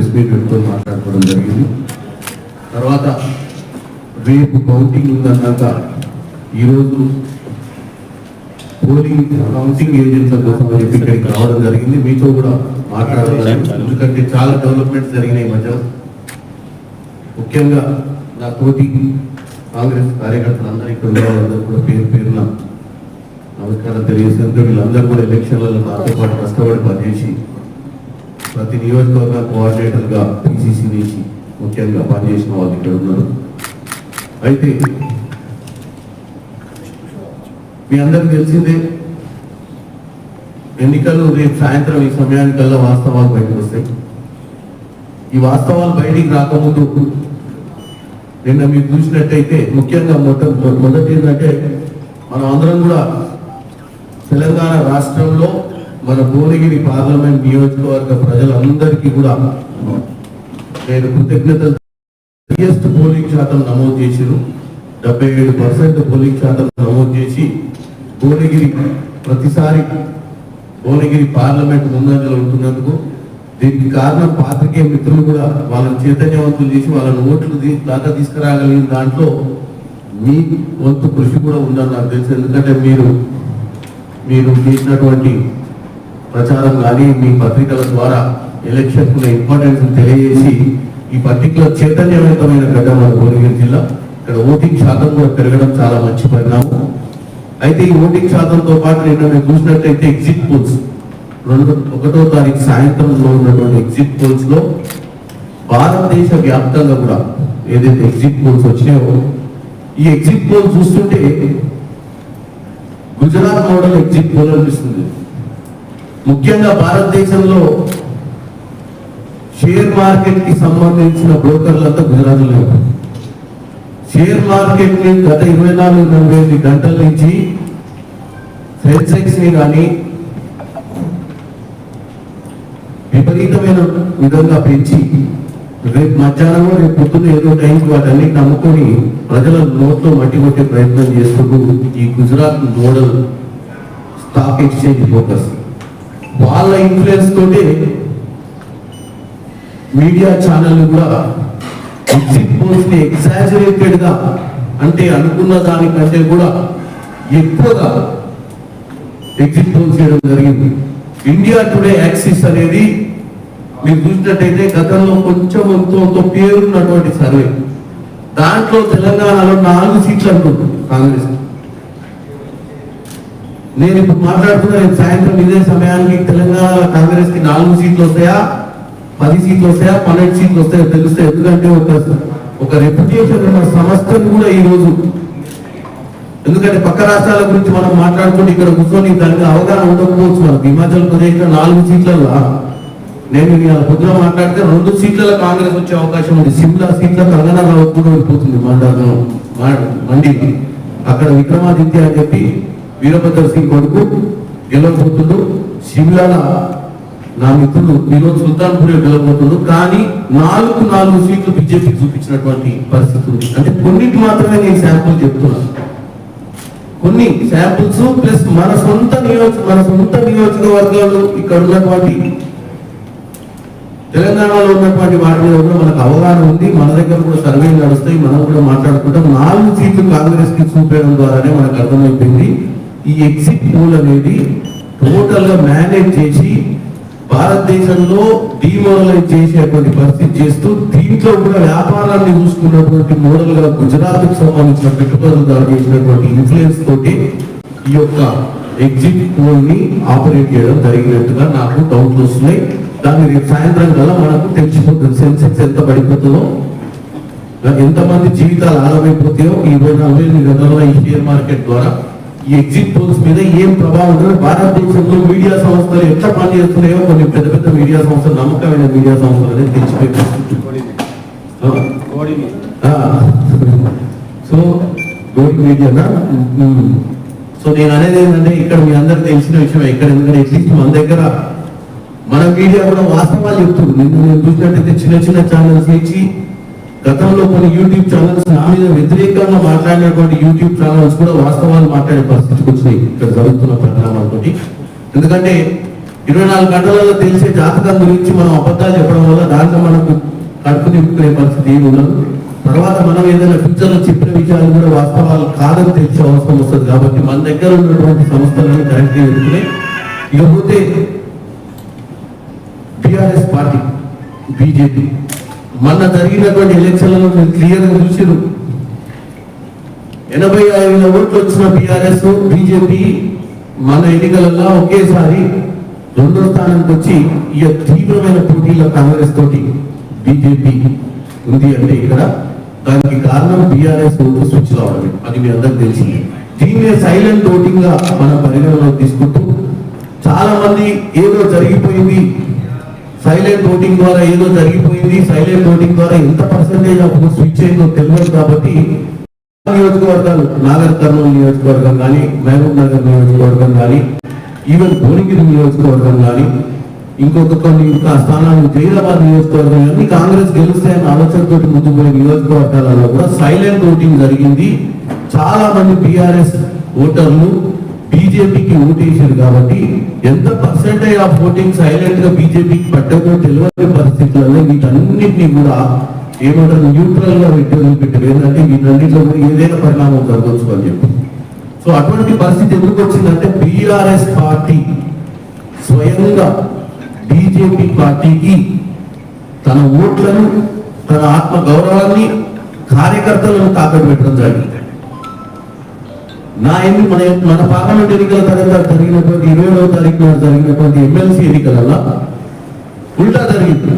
Press meet పెట్టుకొని మాట్లాడుకోవడం జరిగింది. తర్వాత రేపు కౌంటింగ్ ఉందన్నాక ఈరోజు పోలింగ్ కౌంటింగ్ ఏజెంట్ల కోసం చెప్పి ఇక్కడికి రావడం జరిగింది. మీతో కూడా మాట్లాడాలని ఎందుకంటే చాలా డెవలప్మెంట్స్ జరిగినాయి మధ్య. ముఖ్యంగా నా తోటి కాంగ్రెస్ కార్యకర్తలందరూ ఇక్కడ ఉన్న కూడా పేరు పేరున నమస్కారం తెలియజేసేందుకు వీళ్ళందరూ కూడా ఎలక్షన్లలో నాతో పాటు కష్టపడి పనిచేసి ప్రతి నియోజకవర్గ కోఆర్డినేటర్గా పిసిసి నుంచి ముఖ్యంగా పనిచేసిన వాళ్ళు ఇక్కడ ఉన్నారు. అయితే మీ అందరికి తెలిసిందే ఎన్నికలు రేపు సాయంత్రం ఈ సమయానికల్లా వాస్తవాలు బయటకు వస్తాయి. ఈ వాస్తవాలు బయటికి రాకముందు నిన్న మీరు చూసినట్టయితే ముఖ్యంగా మొట్ట మొదటి ఏంటంటే మనం అందరం కూడా తెలంగాణ రాష్ట్రంలో మన భువనగిరి పార్లమెంట్ నియోజకవర్గ ప్రజలందరికీ కూడా నేను కృతజ్ఞతలు హైయెస్ట్ పోలింగ్ శాతం నమోదు చేసిరు. డెబ్బై ఏడు పర్సెంట్ పోలింగ్ శాతం నమోదు చేసి భువనగిరి ప్రతిసారి భువనగిరి పార్లమెంట్ ముందంజలో ఉంటున్నందుకు దీనికి కారణం పాత్రికేయ మిత్రులు కూడా వాళ్ళని చైతన్యవంతులు చేసి వాళ్ళని ఓట్లు దాకా తీసుకురాగలిగిన దాంట్లో మీ వంతు కృషి కూడా ఉందని నాకు తెలుసు. ఎందుకంటే మీరు మీరు చేసినటువంటి ప్రచారం కానీ మీ పత్రికల ద్వారా ఎలక్షన్ ఇంపార్టెన్స్ తెలియజేసి ఈ పర్టికులర్ చైతన్యవంతమైన గడ్డ మన భువనగిరి జిల్లా. ఇక్కడ ఓటింగ్ శాతం కూడా పెరగడం చాలా మంచి పరిణామం. అయితే ఈ ఓటింగ్ శాతంతో పాటు నిన్న మేము చూసినట్టయితే ఎగ్జిట్ పోల్స్ రెండు ఒకటో తారీఖు సాయంత్రంలో ఉన్నటువంటి ఎగ్జిట్ పోల్స్లో భారతదేశ వ్యాప్తంగా కూడా ఏదైతే ఎగ్జిట్ పోల్స్ వచ్చినాయో ఈ ఎగ్జిట్ పోల్ చూస్తుంటే గుజరాత్ మోడల్ ఎగ్జిట్ పోల్ అనిపిస్తుంది. ముఖ్యంగా భారతదేశంలో షేర్ మార్కెట్కి సంబంధించిన బ్రోకర్లంతా గుజరాత్ లేవు షేర్ మార్కెట్ని గత ఇరవై నాలుగు నలభై ఎనిమిది గంటల నుంచి సెన్సెక్స్ని కానీ విపరీతమైన విధంగా పెంచి రేపు మధ్యాహ్నం రేపు పొద్దున్న ఏదో టైంకి వాటన్నిటిని నమ్ముకొని ప్రజల నోట్లో మట్టి కొట్టే ప్రయత్నం చేస్తుంటూ ఈ Gujarat model stock exchange focus వాళ్ళ ఇన్ఫ్లుయెన్స్ తోటే మీడియా ఛానల్ కూడా ఎగ్జిట్ పోల్స్ని ఎగ్జాజరేటెడ్గా అంటే అనుకున్న దానికంటే కూడా ఎక్కువగా ఎగ్జిట్ పోల్స్ చేయడం జరిగింది. ఇండియా టుడే యాక్సిస్ అనేది మీరు చూసినట్టయితే గతంలో కొంచెం ఎంతో పేరున్నటువంటి సర్వే దాంట్లో తెలంగాణలో నాలుగు సీట్లు అంటుంది కాంగ్రెస్ నేను ఇప్పుడు మాట్లాడుతున్నా రేపు సాయంత్రం ఇదే సమయానికి తెలంగాణ కాంగ్రెస్కి నాలుగు సీట్లు వస్తాయా? పది సీట్లు వస్తాయా? పన్నెండు సీట్లు వస్తాయో? తెలుస్తాయి. ఎందుకంటే ఒక ఒక రెప్యుటేషన్ ఉన్న సంస్థను కూడా ఈ రోజు. ఎందుకంటే పక్క రాష్ట్రాల గురించి మనం మాట్లాడుకుంటే ఇక్కడ కూర్చొని దానికి అవగాహన ఉండకపోవచ్చు మనకు. హిమాచల్ ప్రదేశ్లో నాలుగు సీట్లలో నేను ఇవాళ పొద్దున మాట్లాడితే రెండు సీట్లలో కాంగ్రెస్ వచ్చే అవకాశం ఉంది. సిమ్లా సీట్ల కంగనా రావత్ కూడా వెళ్ళిపోతుంది మండలం మండికి. అక్కడ విక్రమాదిత్య అని చెప్పి వీరభద్ర సింగ్ కొడుకు గెలవబోతుడు. సిమ్లాల నా మిత్రుడు ఈరోజు సుల్తాన్పూర్ గెలవబోతుడు. కానీ నాలుగు నాలుగు సీట్లు బీజేపీకి చూపించినటువంటి పరిస్థితి ఉంది. అంటే కొన్నిటి మాత్రమే నేను శాంపుల్ చెప్తున్నాను కొన్ని శాంపుల్స్ ప్లస్ మన సొంత నియోజక మన సొంత నియోజకవర్గాలు ఇక్కడ ఉన్నటువంటి తెలంగాణలో ఉన్నటువంటి వాటి మీద కూడా మనకు అవగాహన ఉంది. మన దగ్గర కూడా సర్వేలు నడుస్తాయి. మనం కూడా మాట్లాడుకుంటాం. నాలుగు సీట్లు కాంగ్రెస్కి చూపేయడం ద్వారానే మనకు అర్థమైపోయింది. ఈ ఎగ్జిట్ పోల్ అనేది టోటల్గా మేనేజ్ చేసి భారతదేశంలో డిమోరలైజ్ చేసేటువంటి పరిస్థితి చేస్తూ దీంట్లో కూడా వ్యాపారాన్ని చూసుకున్నటువంటి మోడల్గా గుజరాత్కు సంబంధించిన పెట్టుబడులు చేసినటువంటి ఇన్ఫ్లుయెన్స్ తోటి ఈ యొక్క ఎగ్జిట్ పోల్ని ఆపరేట్ చేయడం జరిగినట్టుగా నాకు డౌట్లు వస్తున్నాయి. దాన్ని రేపు సాయంత్రం కల్లా మనకు తెలిసిపోతుంది. సెన్సెక్స్ ఎంత పడిపోతుందో ఎంతమంది జీవితాలు ఆగమైపోతాయో ఈ రోజు నలభై గతంలో ఈ షేర్ మార్కెట్ ద్వారా ఎగ్జిట్ పోల్స్ మీద ఏం ప్రభావం ఉందో భారతదేశంలో మీడియా సంస్థలు ఎట్లా పనిచేస్తున్నాయో కొన్ని పెద్ద పెద్ద మీడియా సంస్థలు నమ్మకమైన మీడియా సంస్థలు అనేది తెలిసిపోయి సో గోల్డ్ మీడియానా సో నేను అనేది ఏంటంటే ఇక్కడ మీ అందరికి తెలిసిన విషయం ఇక్కడ ఎందుకంటే అట్లీస్ట్ మన దగ్గర మన మీడియా కూడా వాస్తవాలు చెప్తుంది. నేను చూసినట్టయితే చిన్న చిన్న ఛానల్స్ ఇచ్చి గతంలో కొన్ని యూట్యూబ్ ఛానల్స్ నా మీద వ్యతిరేకంగా మాట్లాడినటువంటి యూట్యూబ్ ఛానల్స్ కూడా వాస్తవాలు మాట్లాడే పరిస్థితికి వచ్చినాయి. ఇక్కడ జరుగుతున్న పరిణామాలతోటి ఎందుకంటే ఇరవై నాలుగు గంటలలో తెలిసే జాతకం గురించి మనం అబద్ధాలు చెప్పడం వల్ల దాంట్లో మనకు కడుపు నింపుకునే పరిస్థితి ఏమి ఉండదు. తర్వాత మనం ఏదైనా ఫ్యూచర్లో చెప్పిన విషయాలు కూడా వాస్తవాలు కాదని తెలిసే అవసరం వస్తుంది కాబట్టి మన దగ్గర ఉన్నటువంటి సంస్థలను కరెక్ట్గా ఎదుర్కొనే ఇకపోతే బీఆర్ఎస్ పార్టీ బీజేపీ మొన్న జరిగినటువంటి ఎలక్షన్లలో మీరు క్లియర్గా చూసిరు ఎనభై ఐదు వేల ఓట్లు వచ్చిన బీఆర్ఎస్ బీజేపీ మన ఎన్నికలలో ఒకేసారి రెండో స్థానానికి వచ్చి ఈ తీవ్రమైన పోటీలో కాంగ్రెస్ తోటి బీజేపీ ఉంది అంటే ఇక్కడ దానికి కారణం బీఆర్ఎస్ ఓటు స్విచ్ కావడమే అది మీ అందరికి తెలిసింది దీన్నే సైలెంట్ ఓటింగ్గా మన పరిగణలోకి తీసుకుంటూ చాలా మంది ఏదో జరిగిపోయింది సైలెంట్ ఓటింగ్ ద్వారా ఏదో జరిగిపోయింది. సైలెంట్ ఓటింగ్ ద్వారా ఎంత పర్సెంటేజ్ ఆఫ్ స్విచ్ అయిందో తెలియదు కాబట్టి నియోజకవర్గాలు నాగర్ కర్నూలు నియోజకవర్గం కానీ మహబూబ్ నగర్ నియోజకవర్గం కానీ ఈవెన్ భువనగిరి నియోజకవర్గం కానీ ఇంకొక కొన్ని ఇంకా స్థానాలు జైరాబాద్ నియోజకవర్గం కానీ కాంగ్రెస్ గెలుస్తాయన్న ఆలోచనతో ముందుకు పోయే నియోజకవర్గాలలో కూడా సైలెంట్ ఓటింగ్ జరిగింది. చాలా మంది బీఆర్ఎస్ ఓటర్లు బీజేపీకి ఓటేశారు కాబట్టి ఎంత పర్సెంటేజ్ ఆఫ్ ఓటింగ్ సైలెంట్గా బీజేపీకి పట్టదో తెలియని పరిస్థితులలో వీటన్నిటిని కూడా ఏమంటారు న్యూట్రల్గా పెట్టి పెట్టారు ఏంటంటే వీటన్నిటిలో కూడా ఏదైనా పరిణామం జరగవచ్చు అని చెప్పి. సో అటువంటి పరిస్థితి ఎందుకు వచ్చిందంటే బీఆర్ఎస్ పార్టీ స్వయంగా బీజేపీ పార్టీకి తన ఓట్లను తన ఆత్మ గౌరవాన్ని కార్యకర్తలను తాకట్టు పెట్టడం జరిగింది. నా ఎన్ని మన మన పార్లమెంట్ ఎన్నికల తర్వాత జరిగినటువంటి ఇరవై ఏడవ తారీఖు నాడు జరిగినటువంటి ఎమ్మెల్సీ ఎన్నికలలో ఉల్టా జరిగింది.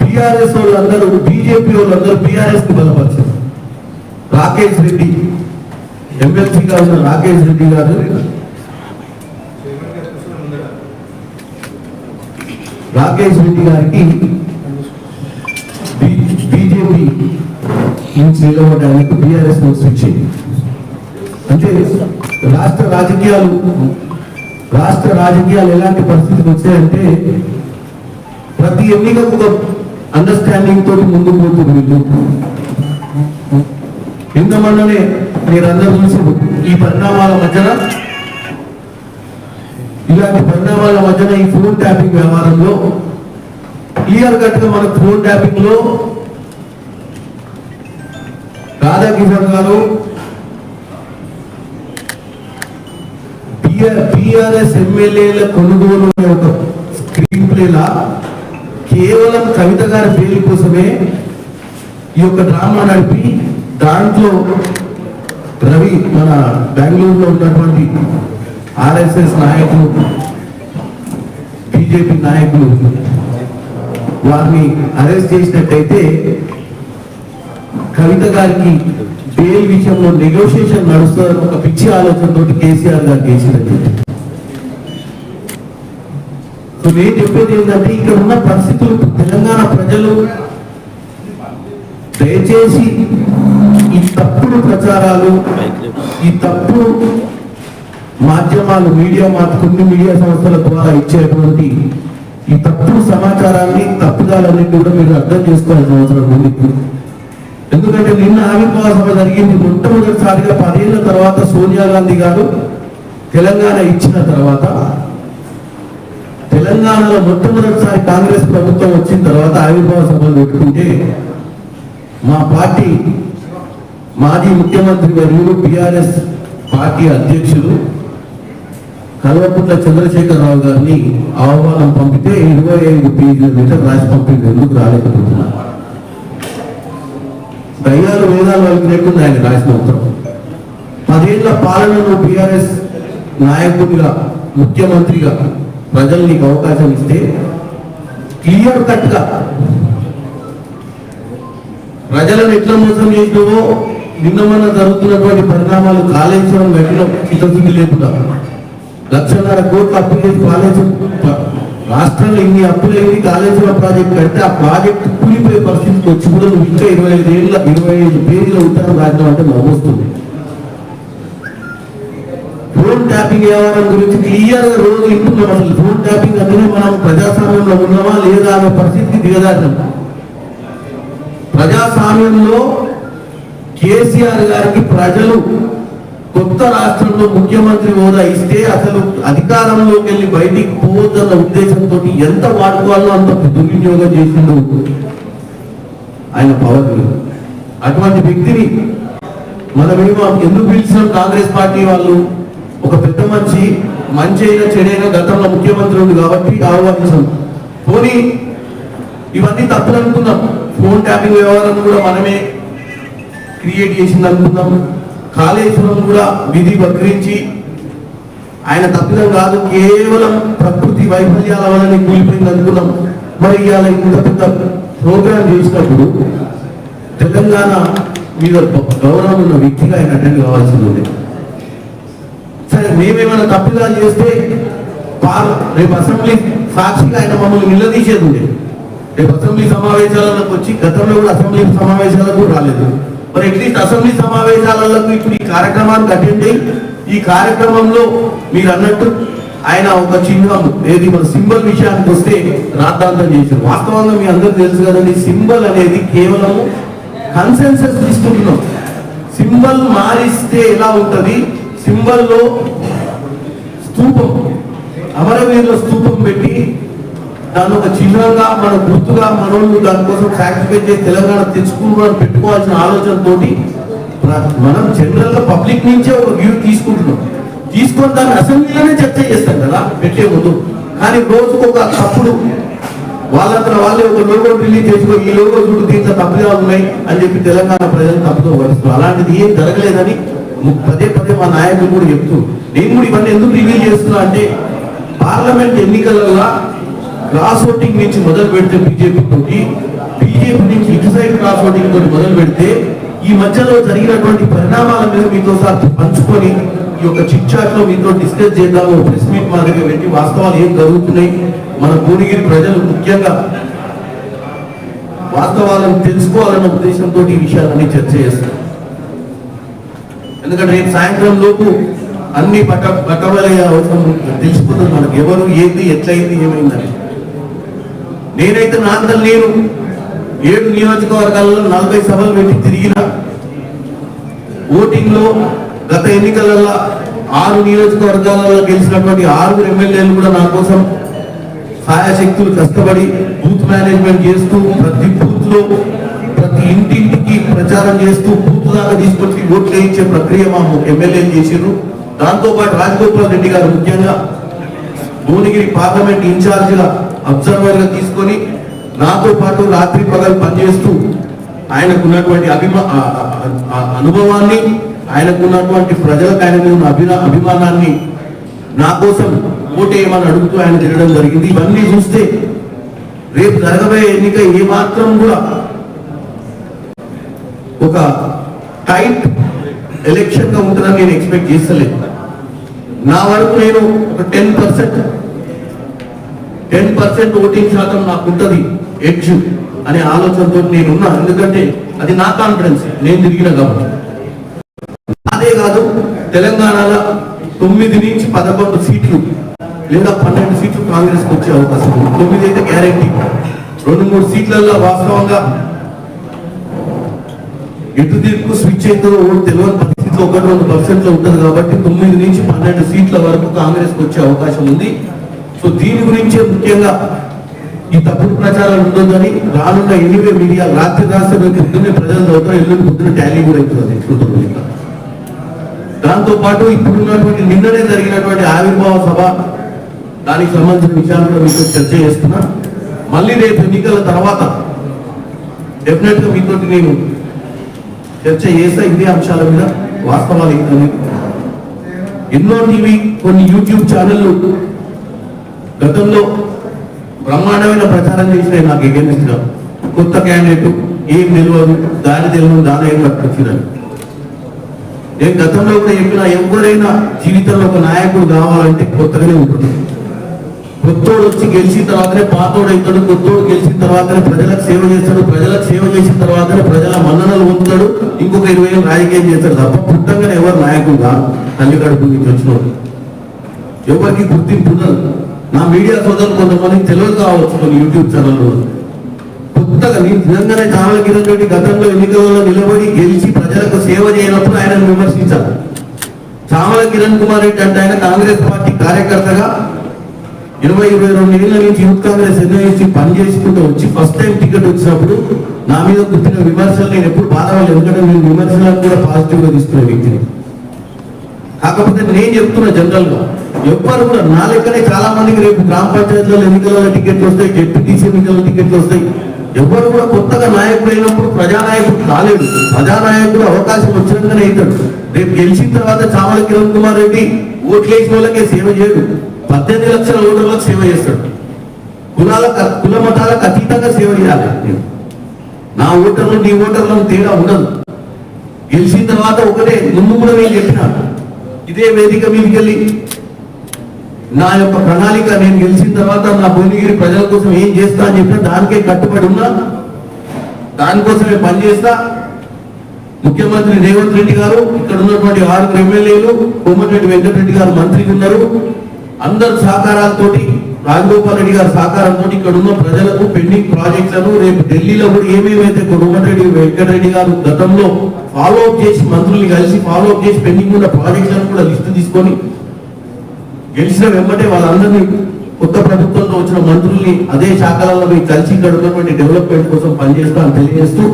బీఆర్ఎస్ వాళ్ళందరూ బీజేపీ వాళ్ళందరూ బీఆర్ఎస్కి బలపరిచారు. రాకేష్ రెడ్డి ఎమ్మెల్సీగా ఉన్న రాకేష్ రెడ్డి గారు. రాకేష్ రెడ్డి గారికి బీజేపీ నుంచి నిలబడడానికి బీఆర్ఎస్ ఇచ్చింది అంటే రాష్ట్ర రాజకీయాలు రాష్ట్ర రాజకీయాలు ఎలాంటి పరిస్థితులు వచ్చాయంటే ప్రతి ఎన్నికకు ఒక అండర్స్టాండింగ్ తోటి ముందుకు పోతుంది వీళ్ళు. మొన్ననే మీరందరూ చూసి ఈ పరిణామాల మధ్యన ఇలాంటి పరిణామాల మధ్యన ఈ ఫోన్ ట్యాపింగ్ వ్యవహారంలో క్లియర్ కట్ మన ఫోన్ ట్యాపింగ్లో రాధాకిషోర్ గారు బిఆర్ఎస్ ఎమ్మెల్యేల కొనుగోలు ఒక స్క్రీన్ ప్లేలా కేవలం కవిత గారి పేరు కోసమే ఈ యొక్క డ్రామా నడిపి దాంట్లో రవి మన బెంగళూరులో ఉన్నటువంటి ఆర్ఎస్ఎస్ నాయకులు బీజేపీ నాయకులు వారిని అరెస్ట్ చేసినట్టయితే కవిత గారికి బెయిల్ విషయంలో నెగోషియేషన్ నడుస్తుందని ఒక పిచ్చి ఆలోచనతో కేసీఆర్ గారు చేసినట్టు సో నేను చెప్పేది ఏంటంటే ఇక్కడ ఉన్న పరిస్థితులు తెలంగాణ ప్రజలు దయచేసి ఈ తప్పుడు ప్రచారాలు ఈ తప్పుడు మాధ్యమాలు మీడియా మా కొన్ని మీడియా సంస్థల ద్వారా ఇచ్చేటువంటి ఈ తప్పుడు సమాచారాన్ని తప్పుదాలన్నీ కూడా మీరు అర్థం చేసుకోవాల్సిన అవసరం ఉంది. ఎందుకంటే నిన్న ఆవిర్భావ సభ జరిగింది. మొట్టమొదటిసారిగా పదేళ్ళ తర్వాత సోనియా గాంధీ గారు తెలంగాణ ఇచ్చిన తర్వాత తెలంగాణలో మొట్టమొదటిసారి కాంగ్రెస్ ప్రభుత్వం వచ్చిన తర్వాత ఆవిర్భావ సభలు పెట్టుకుంటే మా పార్టీ మాజీ ముఖ్యమంత్రి వర్యులు బీఆర్ఎస్ పార్టీ అధ్యక్షులు కల్వకుంట్ల చంద్రశేఖరరావు గారిని ఆహ్వానం పంపితే ఇరవై ఐదు పేజీల మీద రాసి పంపింది ఎందుకు రాలేకపోతున్నారు దయ్యాలు వేదాలు వాళ్ళకి లేకుండా ఆయన రాసిన ఉత్తరం. పదేళ్ళ పాలనలో బీఆర్ఎస్ నాయకుడిగా ముఖ్యమంత్రిగా ప్రజలు నీకు అవకాశం ఇస్తే క్లియర్ కట్గా ప్రజలను ఎట్లా మోసం చేసినవో నిన్న మొన్న జరుగుతున్నటువంటి పరిణామాలు కాళేశ్వరం గట్టిలో చిత్తశుద్ధి లేకుండా లక్షన్నర కోట్లు అప్పు చేసి కాళేశ్వరం రాష్ట్రంలో ఇన్ని అప్పులైంది కాళేశ్వరం ప్రాజెక్ట్ కడితే ఆ ప్రాజెక్ట్ కూలిపోయే పరిస్థితికి వచ్చి కూడా నువ్వు ఇంకా ఇరవై ఐదు ఏళ్ళ ఇరవై ఐదు పేజీల ఉత్తరం రాజ్యం అంటే నవ్వొస్తుంది. ఫోన్ ట్యాపింగ్ వ్యవహారం గురించి క్లియర్గా రోజు వింటున్నాం అసలు. ఫోన్ ట్యాపింగ్ అంటే మనం ప్రజాస్వామ్యంలో ఉన్నామా లేదా అనే పరిస్థితికి దిగదాటం ప్రజాస్వామ్యంలో కేసీఆర్ గారికి ప్రజలు కొత్త రాష్ట్రంలో ముఖ్యమంత్రి హోదా ఇస్తే అసలు అధికారంలోకి వెళ్ళి బయటికి పోవద్దన్న ఉద్దేశంతో ఎంత వాడుకోవాలో అంత దుర్వినియోగం చేసిండు ఆయన పవర్ అటువంటి వ్యక్తిని మనమేమో ఎందుకు పిలిచినాం కాంగ్రెస్ పార్టీ వాళ్ళు? ఒక పెద్ద మంచి మంచి అయినా చెడైనా గతంలో ముఖ్యమంత్రి ఉంది కాబట్టి ఆహ్వానించాం. పోనీ ఇవన్నీ తప్పులు అనుకున్నాం ఫోన్ ట్యాపింగ్ వ్యవహారం కూడా మనమే క్రియేట్ చేసింది అనుకున్నాం కాళేశ్వరం కూడా విధి వక్రించి ఆయన తప్పిదం కాదు కేవలం ప్రకృతి వైఫల్యాల వల్లనే కూలిపోయింది అనుకున్నాం. మరి ఇవాళ ఇంత పెద్ద ప్రోగ్రాం చేసినప్పుడు తెలంగాణ మీద గౌరవం ఉన్న వ్యక్తిగా ఆయన అటెండ్ కావాల్సింది ఉంది. సరే మేమేమైనా తప్పిదాలు చేస్తే పార్- రేపు అసెంబ్లీ సాక్షిగా ఆయన మమ్మల్ని నిలదీసేది ఉంది. రేపు అసెంబ్లీ సమావేశాలకు వచ్చి గతంలో కూడా అసెంబ్లీ సమావేశాలకు రాలేదు. మరి అట్లీస్ట్ అసెంబ్లీ సమావేశాలలో ఇప్పుడు ఈ కార్యక్రమానికి అటెండ్ అయ్యి ఈ కార్యక్రమంలో మీరు అన్నట్టు ఆయన ఒక చిహ్నం ఏది మన సింబల్ విషయానికి వస్తే రాద్ధాంతం చేశారు. వాస్తవంగా మీ అందరూ తెలుసు కదండి సింబల్ అనేది కేవలం కన్సెన్సెస్ తీసుకుంటున్నాం. సింబల్ మారిస్తే ఎలా ఉంటుంది? సింబల్లో స్థూపం అమరవీరుల స్థూపం పెట్టి దాని ఒక చిహ్నంగా మన గుర్తుగా మనోళ్ళు దానికోసం సాక్రిఫైస్ చేసి తెలంగాణ తెచ్చుకుంటున్నాం పెట్టుకోవాల్సిన ఆలోచనతో మనం జనరల్గా పబ్లిక్ నుంచే ఒక వ్యూ తీసుకుంటున్నాం. తీసుకొని దాన్ని అసెంబ్లీలోనే చర్చ చేస్తాం కదా పెట్టే ముందు. కానీ రోజుకు ఒక తప్పుడు వాళ్ళంతా వాళ్ళే ఒక లోగో రిలీజ్ చేసుకో ఈ లోగో చూడు దీంట్లో తప్పుగా ఉన్నాయి అని చెప్పి తెలంగాణ ప్రజలు తప్పుతో పడుతున్నారు అలాంటిది ఏం జరగలేదని పదే పదే మా నాయకులు కూడా చెప్తూ నేను కూడా ఇవన్నీ ఎందుకు రివీల్ చేస్తున్నా అంటే పార్లమెంట్ ఎన్నికలలో క్రాస్ ఓటింగ్ నుంచి మొదలు పెడితే బీజేపీ తోటి బీజేపీ నుంచి ఇటు సైడ్ క్రాస్ ఓటింగ్ తోటి మొదలు పెడితే ఈ మధ్యలో జరిగినటువంటి పరిణామాల మీద మీతో సార్ పంచుకొని ఈ యొక్క చిట్ చాట్లో మీతో డిస్కస్ చేద్దాము ప్రెస్ మీట్ మాదిరిగా పెట్టి వాస్తవాలు ఏం జరుగుతున్నాయి మన భువనగిరి ప్రజలు ముఖ్యంగా వాస్తవాలను తెలుసుకోవాలన్న ఉద్దేశంతో ఈ విషయాలన్నీ చర్చ చేస్తారు ఎందుకంటే రేపు సాయంత్రం లోపు అన్ని పట్ట పట్టవలయ అవసరం తెలిసిపోతుంది మనకు ఎవరు ఏంది ఎట్లయింది ఏమైందని. నేనైతే నా అంతా నేను ఏడు నియోజకవర్గాల్లో నలభై సభలు పెట్టి తిరిగిన ఓటింగ్లో గత ఎన్నికలలో ఆరు నియోజకవర్గాలలో గెలిచినటువంటి ఆరుగురు ఎమ్మెల్యేలు కూడా నా కోసం సాయశక్తులు కష్టపడి బూత్ మేనేజ్మెంట్ చేస్తూ ప్రతి బూత్లో ప్రతి ఇంటింటికి ప్రచారం చేస్తూ బూత్ దాకా తీసుకొచ్చి ఓట్లు వేయించే ప్రక్రియ మా ఎమ్మెల్యేలు చేసిర్రు దాంతో పాటు రాజగోపాల్ రెడ్డి గారు ముఖ్యంగా భువనగిరి పార్లమెంట్ ఇన్ఛార్జ్ గా అబ్జర్వర్గా తీసుకొని నాతో పాటు రాత్రి పగలు పనిచేస్తూ ఆయనకు ఉన్నటువంటి అభిమా అనుభవాన్ని ఆయనకు ఉన్నటువంటి ప్రజలకు ఆయన మీద ఉన్న అభినా అభిమానాన్ని నా కోసం ఓటేయమని అడుగుతూ ఆయన తిరగడం జరిగింది. ఇవన్నీ చూస్తే రేపు జరగబోయే ఎన్నిక ఏ మాత్రం కూడా ఒక టైట్ ఎలక్షన్గా ఉంటుందని నేను ఎక్స్పెక్ట్ చేస్తలేదు. నా వరకు నేను ఒక ten percent ten percent voting శాతం నాకు ఉంటుంది ఎడ్జ్ అనే ఆలోచనతో నేనున్నా. ఎందుకంటే అది నా కాన్ఫిడెన్స్ నేను తిరిగిన కాబట్టి. అదే కాదు తెలంగాణలో తొమ్మిది నుంచి పదకొండు సీట్లు లేదా పన్నెండు సీట్లు కాంగ్రెస్ వచ్చే అవకాశం ఉంది. తొమ్మిది అయితే గ్యారెంటీ రెండు మూడు సీట్లలో వాస్తవంగా ఎటు తీర్పు స్విచ్ అవుతుందో తెలియని పరిస్థితిలో ఒకటి రెండు పర్సెంట్లో ఉంటుంది కాబట్టి తొమ్మిది నుంచి పన్నెండు సీట్ల వరకు కాంగ్రెస్ వచ్చే అవకాశం ఉంది. సో దీని గురించే ముఖ్యంగా ఈ తప్పుడు ప్రచారాలు ఉంటుందని రానున్న ఎనివే మీడియా రాత్రి రాత్రి పొద్దున్నే ప్రజలు చదువుతారు ఎల్లుండి పొద్దున టాలీ కూడా అవుతుంది దాంతో పాటు ఇప్పుడున్నటువంటి నిన్ననే జరిగినటువంటి ఆవిర్భావ సభ దానికి సంబంధించిన విషయాలు కూడా మీతో చర్చ చేస్తున్నా. మళ్ళీ రేపు ఎన్నికల తర్వాత డెఫినెట్గా మీతో నేను చర్చ చేస్తా ఇదే అంశాల మీద వాస్తవాలు ఎన్నో టీవీ కొన్ని యూట్యూబ్ ఛానళ్ళు గతంలో బ్రహ్మాండమైన ప్రచారం చేసినాయి నాకు ఎగెనిస్ట్ కొత్త క్యాండిడేట్ ఏం తెలియదు. దాని తెలియదు దాని ఏం పట్టుకొచ్చినాను నేను గతంలో కూడా చెప్పిన ఎవరైనా జీవితంలో ఒక నాయకుడు కావాలంటే కొత్తగానే ఉంటుంది. కొత్తోడు వచ్చి గెలిచిన తర్వాతనే పాతోడు అవుతాడు కొత్తోడు గెలిచిన తర్వాతనే ప్రజలకు సేవ చేస్తాడు ప్రజలకు సేవ చేసిన తర్వాతనే ప్రజల మన్ననలు పొందుతాడు ఇంకొక ఇరవై ఏళ్ళు రాజకీయం చేస్తాడు తప్ప పుట్టంగానే ఎవరు నాయకుడు కాదు తల్లి కడుపు నుంచి వచ్చినోడు. ఎవరికి గుర్తింపు ఉండదు. నా మీడియా సోదరులు కొంతమందికి తెలియదు కావచ్చు కొన్ని యూట్యూబ్ ఛానల్లో కొత్తగా నేను నిజంగానే చాలా కింద గతంలో ఎన్నికలలో నిలబడి గెలిచి ప్రజలకు సేవ చేయనప్పుడు ఆయనను విమర్శించారు. చామల కిరణ్ కుమార్ రెడ్డి అంటే ఆయన కాంగ్రెస్ పార్టీ కార్యకర్తగా ఇరవై ఇరవై రెండు ఏళ్ళ నుంచి యూత్ కాంగ్రెస్ నిర్ణయించి పనిచేసుకుంటూ వచ్చి ఫస్ట్ టైం టికెట్ వచ్చినప్పుడు నా మీద పుట్టిన విమర్శలు నేను ఎప్పుడు బాధపడలేదు. ఎందుకంటే నేను విమర్శలను కూడా పాజిటివ్గా తీసుకునే వ్యక్తిని. కాకపోతే నేను చెప్తున్నా జనరల్గా ఎవ్వరు కూడా నా లెక్కనే చాలా మందికి రేపు గ్రామ పంచాయతీలలో ఎన్నికల టికెట్లు వస్తాయి జెడ్పీటీసీ ఎన్నికల టికెట్లు వస్తాయి. ఎవరు కూడా కొత్తగా నాయకుడు అయినప్పుడు ప్రజానాయకుడు కాలేడు ప్రజానాయకుడు అవకాశం వచ్చినాకనే అవుతాడు రేపు గెలిచిన తర్వాత చామల కిరణ్ కుమార్ రెడ్డి ఓట్లేసిన వాళ్ళకే సేవ చేయడు. పద్దెనిమిది లక్షల ఓటర్లకు సేవ చేస్తాడు. కులాల కుల మతాలకు అతీతంగా సేవ చేయాలి. నేను. నా ఓటర్లు నీ ఓటర్లను తేడా ఉండదు. గెలిచిన తర్వాత ఒకటే ముందు కూడా నేను చెప్పిన. ఇదే వేదిక మీదకి వెళ్ళి నా యొక్క ప్రణాళిక నేను గెలిచిన తర్వాత నా భువనగిరి ప్రజల కోసం ఏం చేస్తా అని చెప్పిన దానికే కట్టుబడి ఉన్నా దానికోసమే పనిచేస్తా ముఖ్యమంత్రి రేవంత్ రెడ్డి గారు ఇక్కడ ఉన్నటువంటి ఆరుగురు ఎమ్మెల్యేలు కోమటిరెడ్డి వెంకటరెడ్డి గారు మంత్రికి ఉన్నారు. అందరు సహకారాలతోటి రాజగోపాల్ రెడ్డి గారి సహకారంతో ఇక్కడ ఉన్న ప్రజలకు పెండింగ్ ప్రాజెక్టులను రేపు ఢిల్లీలో కూడా ఏమేమైతే కోమటిరెడ్డి వెంకటరెడ్డి గారు గతంలో ఫాలో అప్ చేసి మంత్రుల్ని కలిసి ఫాలో అప్ చేసి పెండింగ్ ఉన్న ప్రాజెక్టులను కూడా లిస్టు తీసుకొని గెలిచిన వెంబటే వాళ్ళందరినీ కొత్త ప్రభుత్వంలో వచ్చిన మంత్రుల్ని అదే శాఖలలో మీకు కలిసి ఇక్కడ ఉన్నటువంటి డెవలప్మెంట్ కోసం పనిచేస్తా అని తెలియజేస్తూ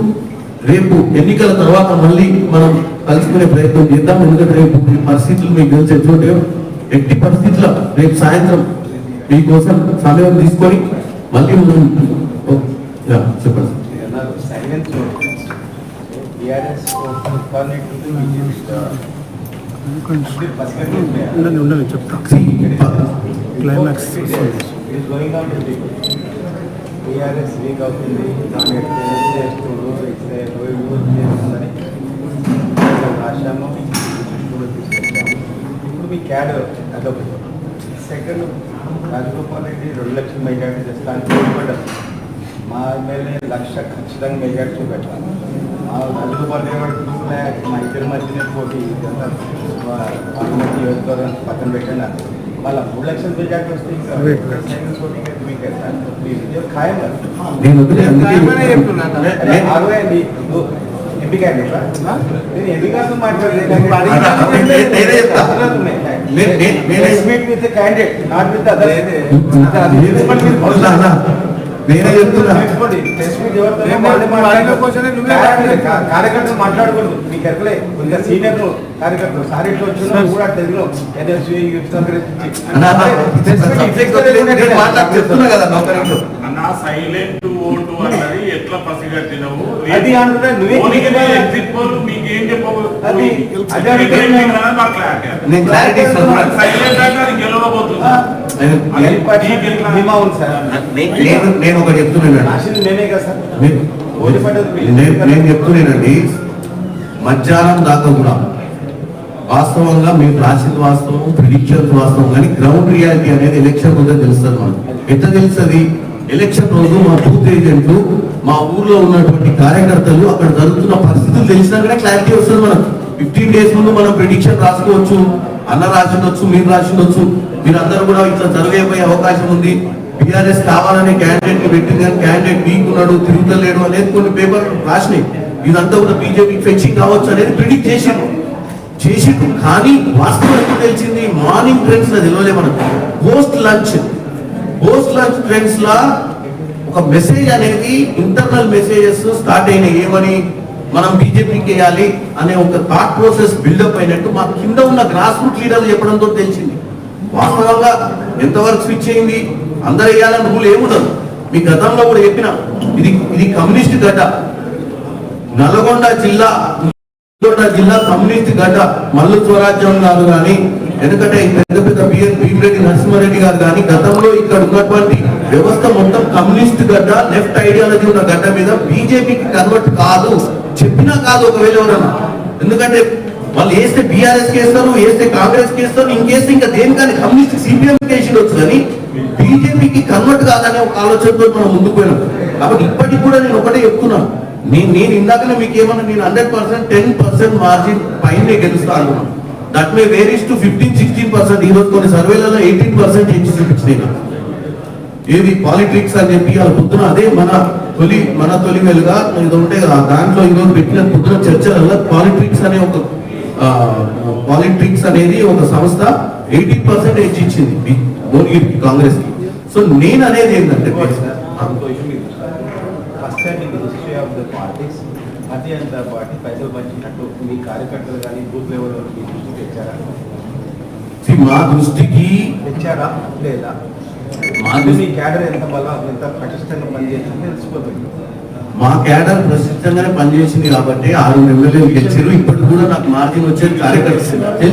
రేపు ఎన్నికల తర్వాత మళ్ళీ మనం కలుసుకునే ప్రయత్నం చేద్దాం. ఎందుకంటే రేపు మీ పరిస్థితులు మీకు తెలిసి ఎట్టి పరిస్థితుల్లో రేపు సాయంత్రం మీకోసం సమయం తీసుకొని మళ్ళీ మనం చెప్పండి. నాకు టిఆర్ఎస్ ఉండండి ఉండండి చెప్తా. క్లైమాక్స్ గోయింగ్ వీక్ అవుతుంది కాంగ్రెస్ చేస్తున్నారు చేస్తుందని రాశాము ఇప్పుడు తీసుకొచ్చాము ఇప్పుడు మీ క్యాడ్ అదొకటి సెకండ్ రాజగోపాల్ రెడ్డి రెండు లక్షల మెగాట్ చేస్తానికి మా ఎమ్మెల్యే లక్ష ఖచ్చితంగా మెగాట్ చూపెట్టాలి. ల్యాక్ మా ఇద్దరి మధ్యనే పోటీ పక్కన పెట్టిన వాళ్ళ మూడు లక్షల మెగాట్ వస్తే మీకు ఖాయం కదా నేను వదిలే అందుకే ఖాయమనే చెప్తున్నా. నే- అరే, నే- ఆరువే అండి. నువ్వు ఎంపిక? నేను ఎంపికతో మాట్లాడలేదు. అదే, అదే, నే- నేనే చెప్తా. నే- నే- నేనే- చెప్తున్నా. కార్యకర్తలు- మాట్లాడకూడదు. మీకు ఎక్కలే ఇంకా సీనియర్ కార్యకర్తలు. సార్ ఇట్లా వచ్చిన కూడా తెలుగులో చెప్తున్నా కదా నా సైలెంట్ ఓటు అన్నది ఎట్లా పసిగట్టినవు అది అంటున్నా, నువ్వే మీకు ఏం చెప్పవు నేను క్లారిటీ నేను- అది నేను- ఒకటి చెప్తున్నాను. రాసింది నేనే కదా సార్. నేను నేను- నేను చెప్తున్నానండి. మధ్యాహ్నం దాకా కూడా వాస్తవంగా మీరు రాసింది వాస్తవం ప్రిడిక్షన్స్ వాస్తవం కానీ గ్రౌండ్ రియాలిటీ అనేది ఎలక్షన్ ముందే తెలుస్తుంది మనకు. ఎట్లా తెలుస్తుంది? ఎలక్షన్ రోజు మా బూత్ ఏజెంట్లు మా ఊర్లో ఉన్నటువంటి కార్యకర్తలు అక్కడ జరుగుతున్న పరిస్థితులు తెలిసినాకనే క్లారిటీ వస్తుంది మనకు. ఫిఫ్టీన్ డేస్ ముందు మనం ప్రిడిక్షన్ రాసుకోవచ్చు అన్న రాసిండొచ్చు మీరు రాసిండొచ్చు. మీరందరూ కూడా ఇట్లా జరగబోయే అవకాశం ఉంది. బీఆర్ఎస్ కావాలనే క్యాండిడేట్ని పెట్టింది కానీ క్యాండిడేట్ వీక్ ఉన్నాడు తిరుగుతలేడు అనేది కొన్ని పేపర్ రాసినాయి. ఇదంతా కూడా బీజేపీ ఫెచ్చింగ్ కావచ్చు అనేది ప్రిడిక్ట్ చేసిండు చేసిండు కానీ వాస్తవం ఎప్పుడు తెలిసింది మార్నింగ్ ట్రెండ్స్ తెలియలే మనకు. పోస్ట్ లంచ్ బోస్లర్ లంచ్ ట్రెండ్స్ లా ఒక మెసేజ్ అనేది ఇంటర్నల్ మెసేజెస్ స్టార్ట్ అయినాయి. ఏమని మనం బీజేపీకి వేయాలి అనే ఒక థాట్ ప్రాసెస్ బిల్డప్ అయినట్టు మా కింద ఉన్న గ్రాస్ రూట్ లీడర్లు చెప్పడంతో తెలిసింది. వాస్తవంగా ఎంతవరకు స్విచ్ అయింది? అందరు వేయాలని రూల్ ఏముండదు. మీ గతంలో కూడా చెప్పిన ఇది ఇది కమ్యూనిస్ట్ గడ్డ. నల్గొండ జిల్లా నల్గొండ జిల్లా కమ్యూనిస్ట్ గడ్డ. మల్లు స్వరాజ్యం కాదు కానీ ఎందుకంటే పెద్ద పెద్ద బిఎన్ భీమిరెడ్డి నరసింహారెడ్డి గారు కానీ గతంలో ఇక్కడ ఉన్నటువంటి వ్యవస్థ మొత్తం కమ్యూనిస్ట్ గడ్డ లెఫ్ట్ ఐడియాలజీ ఉన్న గడ్డ మీద బీజేపీకి కన్వర్ట్ కాదు. చెప్పినా కాదు ఒకవేళ ఎవరన్నా. ఎందుకంటే వాళ్ళు వేస్తే బీఆర్ఎస్ కేస్తారు వేస్తే కాంగ్రెస్ కేస్తారు ఇంకేస్తే ఇంకా దేనికని కమ్యూనిస్ట్ సిపిఎం వేసి వచ్చు కానీ బీజేపీకి కన్వర్ట్ కాదనే ఒక ఆలోచనతో మనం ముందుకు పోయినాం. కాబట్టి ఇప్పటికి కూడా నేను ఒకటే చెప్తున్నాను నేను నేను ఇందాకనే మీకు ఏమన్నా నేను hundred percent ten percent margin పైనే గెలుస్తా అనుకున్నాను. That may varies to fifteen sixteen percent ఈ కొన్ని సర్వేలలో ఎయిటీన్ పర్సెంట్ ఇచ్చి చూపించినాయి ఏది పాలిటిక్స్ అని చెప్పి వాళ్ళ పొద్దున అదే మన తొలి మన తొలి వెలుగా ఇది ఉంటే దాంట్లో ఈరోజు పెట్టిన పొద్దున చర్చలలో పాలిటిక్స్ అనే ఒక పాలిట్రిక్స్ అనేది ఒక సంస్థ ఎయిటీన్ పర్సెంటేజ్ ఇచ్చింది బి- భువనగిరికి కాంగ్రెస్కి సో నేను అనేది ఏంటంటే first time in history of the parties Bharatiya Janata Party పైసలు పంచినట్టు మీ కార్యకర్తలు కానీ బూత్ లెవెల్ మీ దృష్టికి తెచ్చారా? మా దృష్టికి తెచ్చారా? లేదా? మా అది మీ క్యాడర్ ఎంత బలం ఎంత పటిష్టంగా పనిచేస్తుందో తెలిసిపోతుంది మా క్యాడర్ ప్రసిద్ధంగానే పనిచేసింది కాబట్టి ఆరు ఎమ్మెల్యేలు గెలిచారు. ఇప్పటికి కూడా నాకు మార్జిన్ వచ్చేది కార్యకర్తలు.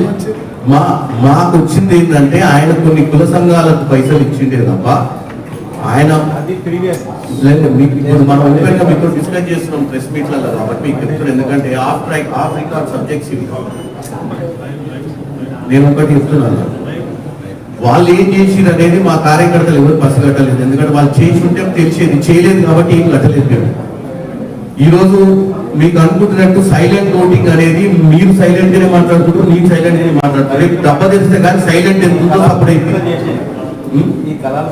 మా మాకు వచ్చింది ఏంటంటే ఆయన కొన్ని కుల సంఘాలకు పైసలు ఇచ్చిండే తప్ప ఆయన ఇప్పుడు మనం ఓపెన్గా మీతో డిస్కస్ చేస్తున్నాం ప్రెస్ మీట్లలో కాబట్టి మీకు చెప్తున్నాను ఎందుకంటే off track off record subjects ఇవి. నేను ఒకటి చెప్తున్నాను వాళ్ళు ఏం చేసిరు అనేది మా కార్యకర్తలు ఎవరు పసిగట్టలేదు. ఎందుకంటే వాళ్ళు చేసి ఉంటే తెలిసేది. చేయలేదు కాబట్టి ఏం కట్టలేదు మేము. ఈ రోజు మీకు అనుకుంటున్నట్టు సైలెంట్ ఓటింగ్ అనేది మీరు సైలెంట్ గానే మాట్లాడుకుంటారు నేను సైలెంట్ గానే మాట్లాడుతారు రేపు దెబ్బ తెలిస్తే కానీ సైలెంట్ ఎందుకుందో అప్పుడైతే ఈ కళలు